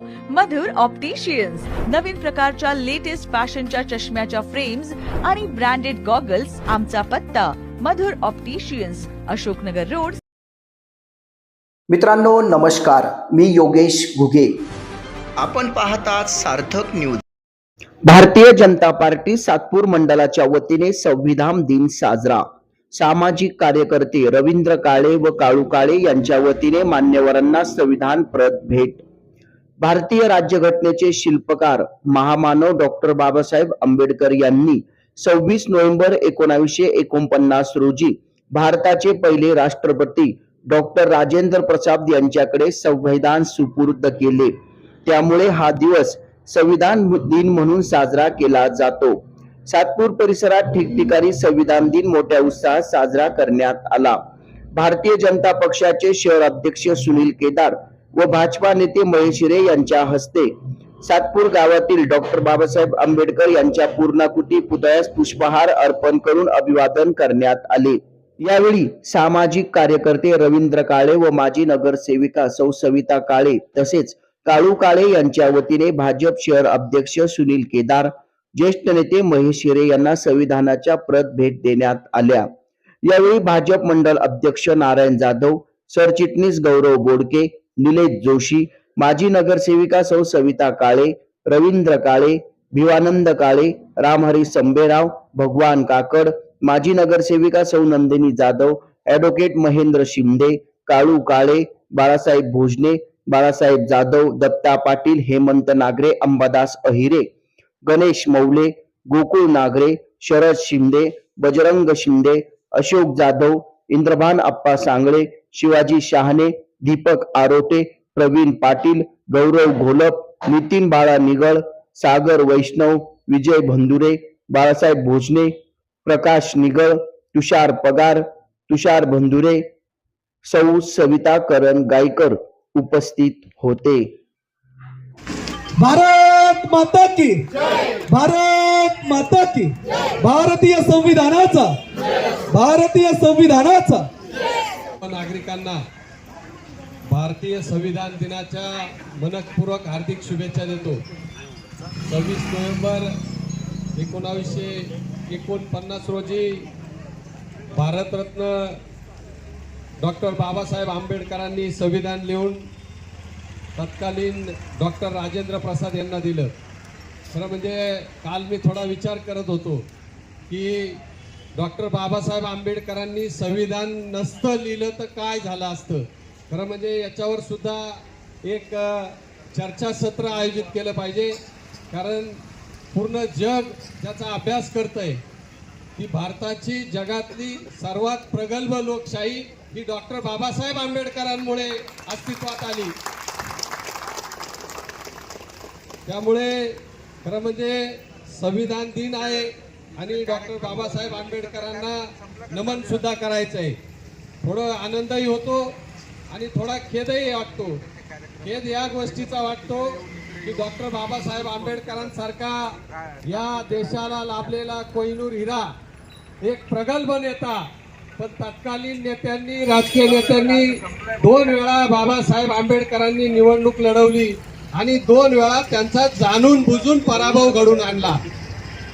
मधुर opticians नवीन प्रकारच्या latest फॅशनच्या चष्म्याच्या फ्रेम्स आणि ब्रँडेड गॉगल्स आमचा पत्ता मधुर ऑप्टिशियन्स अशोकनगर रोड. मित्रांनो नमस्कार. मी योगेश घुगे. आपण पाहतात सार्थक न्यूज भारतीय जनता पार्टी सातपूर मंडळाच्या वतीने संविधान दिन साजरा. सामाजिक कार्यकर्ते रवींद्र काळे व काळू काळे यांच्या वतीने मान्यवरांना संविधान प्रत भेट. भारतीय राज्यघटनेचे शिल्पकार महामानव डॉक्टर बाबासाहेब आंबेडकर यांनी सव्वीस नोव्हेंबर एकोणावीसशे एकोणपन्नास रोजी भारताचे पहिले राष्ट्रपती डॉक्टर राजेंद्र प्रसाद यांच्याकडे संविधान सुपूर्द केले. त्यामुळे हा दिवस संविधान दिन म्हणून साजरा केला जातो. सातपूर परिसरात ठिकठिकाणी संविधान दिन मोठ्या उत्साहात साजरा करण्यात आला. भारतीय जनता पक्षाचे शहर अध्यक्ष सुनील केदार व भाजपा नेते महेश शिरे यांच्या हस्ते सातपूर गावातील डॉक्टर बाबासाहेब आंबेडकर यांच्या पूर्णाकुटी पुतळ्यास पुष्पहार अर्पण करून अभिवादन करण्यात आले. यावेळी सामाजिक कार्यकर्ते रवींद्र काळे व माजी नगरसेविका सौ सविता काळे तसेच काळू काळे यांच्या वतीने भाजप शहर अध्यक्ष सुनील केदार ज्येष्ठ नेते महेश शिरे यांना संविधानाच्या प्रत भेट देण्यात आल्या. यावेळी भाजप मंडल अध्यक्ष नारायण जाधव सरचिटणीस गौरव बोडके निलेश जोशी माजी नगरसेविका सौ सविता काळे रवींद्र काळे भिवानंद काळे रामहरी संबेराव भगवान काकड माजी नगरसेविका सौ नंदिनी जाधव ऍडव्होकेट महेंद्र शिंदे काळू काळे बाळासाहेब भोजने बाळासाहेब जाधव दत्ता पाटील हेमंत नागरे अंबादास अहिरे गणेश मौले गोकुळ नागरे शरद शिंदे बजरंग शिंदे अशोक जाधव इंद्रभान अप्पा सांगळे शिवाजी शहाणे दीपक आरोटे प्रवीण पाटील गौरव घोलप नितीन बाळा निगळ सागर वैष्णव विजय भंदुरे बाळासाहेब भोजने प्रकाश निगळ तुषार पगार तुषार भंदुरे सौ सविता करण गायकर उपस्थित होते. भारत माता की भारत माता की भारतीय संविधानाचा भारतीय संविधानाचा नागरिकांना भारतीय संविधान दिनाच्या मनकपूर्वक हार्दिक शुभेच्छा देतो. सव्वीस नोव्हेंबर एकोणावीसशे एकोणपन्नास रोजी भारतरत्न डॉक्टर बाबासाहेब आंबेडकरांनी संविधान लिहून तत्कालीन डॉक्टर राजेंद्र प्रसाद यांना दिलं. खरं म्हणजे काल मी थोडा विचार करत होतो की डॉक्टर बाबासाहेब आंबेडकरांनी संविधान नसतं लिहिलं तर काय झालं असतं? खरं म्हणजे याच्यावर सुद्धा एक चर्चासत्र आयोजित केलं पाहिजे. कारण पूर्ण जग ज्याचा अभ्यास करतंय की भारताची जगातली सर्वात प्रगल्भ लोकशाही ही डॉक्टर बाबासाहेब आंबेडकरांमुळे अस्तित्वात आली. त्यामुळे खरं म्हणजे संविधान दिन आहे आणि डॉक्टर बाबासाहेब आंबेडकरांना नमन सुद्धा करायचं आहे थोडं आनंदही होतो. आणि थोडा खेदही वाटतो. खेद या गोष्टीचा वाटतो की डॉक्टर बाबासाहेब आंबेडकरांसारखा या देशाला लाभलेला कोहिनूर हिरा एक प्रगल्भ नेता पण तत्कालीन नेत्यांनी राजकीय नेत्यांनी दोन वेळा बाबासाहेब आंबेडकरांनी निवडणूक लढवली आणि दोन वेळा त्यांचा जाणून बुजून पराभव घडून आणला.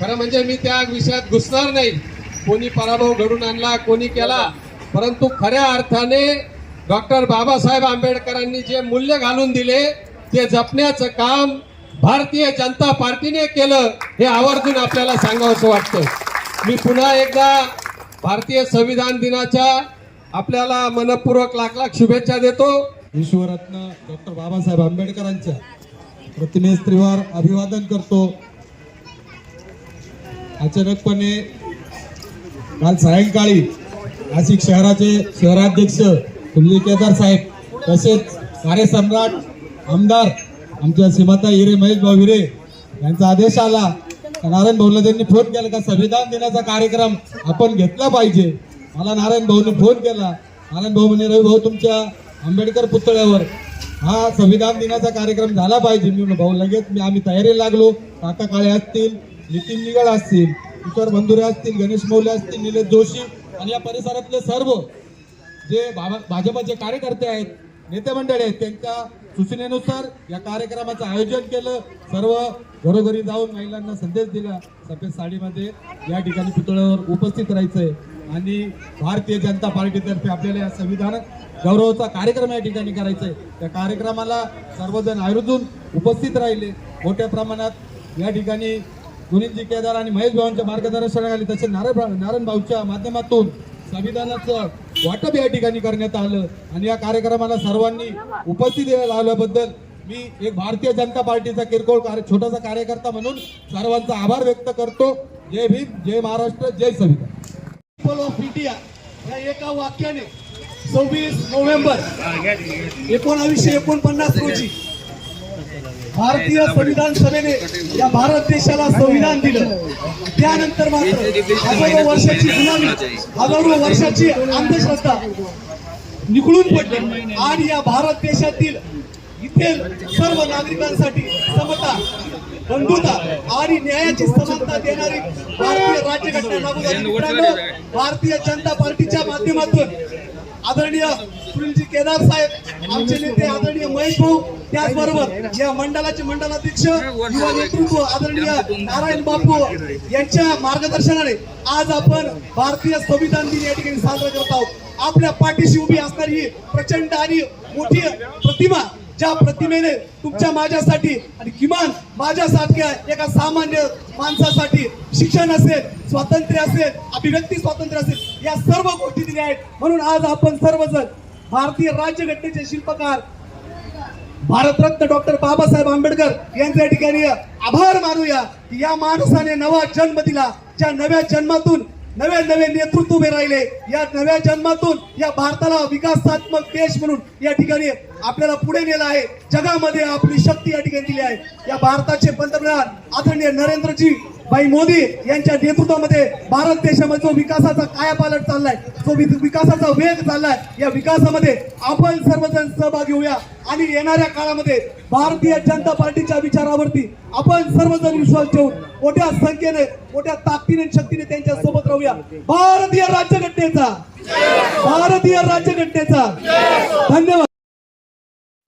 खरं म्हणजे मी त्या विषयात घुसणार नाही. कोणी पराभव घडून आणला कोणी केला परंतु खऱ्या अर्थाने डॉक्टर बाबासाहेब आंबेडकरांनी जे मूल्य घालून दिले ते जपण्याचं काम भारतीय जनता पार्टीने केलं हे आवर्जून आपल्याला सांगावंसं वाटतं मी पुन्हा एकदा भारतीय संविधान दिनाच्या आपल्याला मनपूर्वक लाख लाख शुभेच्छा देतो. विश्वरत्न डॉक्टर बाबासाहेब आंबेडकरांच्या प्रतिमेस त्रिवार अभिवादन करतो. अचानकपणे काल सायंकाळी नाशिक शहराचे शहराध्यक्ष सुनील केदार साहेब तसेच कार्यसम्राट आमदार आमच्या सीमाता हिरे महेश भाऊ हिरे यांचा आदेश आला. नारायण भाऊला त्यांनी फोन केला का संविधान दिनाचा कार्यक्रम आपण घेतला पाहिजे. मला नारायण भाऊने फोन केला. नारायण भाऊ म्हणे रवी भाऊ तुमच्या आंबेडकर पुतळ्यावर हा संविधान दिनाचा कार्यक्रम झाला पाहिजे. मी भाऊ लगेच मी आम्ही तयारी लागलो. काका काळे असतील नितीन निगळ असतील किशोर बंधुरे असतील गणेश मौले असतील निलेश जोशी आणि या परिसरातले सर्व जे बाबा भाजपचे कार्यकर्ते आहेत नेते मंडळी आहेत त्यांच्या सूचनेनुसार या कार्यक्रमाचं आयोजन केलं. सर्व घरोघरी जाऊन महिलांना संदेश दिला. सफेद साडीमध्ये या ठिकाणी पुतळ्यावर उपस्थित राहायचंय. आणि भारतीय जनता पार्टीतर्फे आपल्याला या संविधान गौरवाचा कार्यक्रम या ठिकाणी करायचा आहे त्या कार्यक्रमाला सर्वजण आवर्जून उपस्थित राहिले. मोठ्या प्रमाणात या ठिकाणी गुनिंदजी केदार आणि महेश भाऊंच्या मार्गदर्शनाखाली तसेच नारायण नारायण भाऊच्या माध्यमातून संविधानाचं वाटप या ठिकाणी करण्यात आलं आणि या कार्यक्रमाला सर्वांनी उपस्थित लावल्याबद्दल मी एक भारतीय जनता पार्टीचा किरकोळ कार्य छोटासा कार्यकर्ता म्हणून सर्वांचा आभार व्यक्त करतो. जय भीम जय महाराष्ट्र जय सविता. पीपल ऑफ इंडिया या एका वाक्याने सव्वीस नोव्हेंबर एकोणावीसशे एकोणपन्नास रोजी भारतीय संविधान सभेने या भारत देशाला संविधान दिलं. त्यानंतर मात्र हजारो वर्षाची गुलामी हजारो वर्षाची अंधश्रद्धा निघळून पडली. आणि या भारत देशातील इथे सर्व नागरिकांसाठी समता बंधुता आणि न्यायाची समानता देणारी भारतीय राज्यघटना लागू झाली. भारतीय जनता पार्टीच्या माध्यमातून आदरणीय सुनीलजी केदार साहेब आमचे नेते आदरणीय महेश भाऊ त्याचबरोबर या मंडळाचे मंडलाध्यक्ष युवा नेतृत्व आदरणीय नारायण बापू यांच्या मार्गदर्शनाने आज आपण भारतीय संविधान दिन या ठिकाणी साजरा करत आहोत. आपल्या पाठीशी उभी असणारी प्रचंड आणि मोठी प्रतिमा ज्या प्रतिमेने तुमच्या माझ्यासाठी आणि किमान माझ्यासारख्या एका सामान्य माणसासाठी शिक्षण असेल स्वातंत्र्य असेल अभिव्यक्ती स्वातंत्र्य असेल या सर्व गोष्टी दिल्या आहेत. म्हणून आज आपण सर्वजण भारतीय राज्यघटनेचे शिल्पकार भारतरत्न डॉक्टर बाबासाहेब आंबेडकर यांच्या ठिकाणी आभार मानूया की या माणसाने नवा जन्म दिला. ज्या नव्या जन्मातून नवे नवे नेतृत्व उभे राहिले या नव्या जन्मातून या भारताला विकासात्मक देश म्हणून या ठिकाणी आपल्याला पुढे नेलं आहे. जगामध्ये आपली शक्ती या ठिकाणी दिली आहे. या भारताचे पंतप्रधान आदरणीय नरेंद्रजी भाई मोदी यांच्या नेतृत्वामध्ये भारत देशामध्ये जो विकासाचा कायापालट चाललाय जो विकासाचा वेग चाललाय या विकासामध्ये आपण सर्वजण सहभागी होऊया. आणि येणाऱ्या काळामध्ये भारतीय जनता पार्टीच्या विचारावरती आपण सर्वजण विश्वास ठेवून मोठ्या संख्येने मोठ्या ताकदीने शक्तीने त्यांच्यासोबत राहूया. भारतीय राज्यघटनेचा. भारतीय राज्यघटनेचा. धन्यवाद.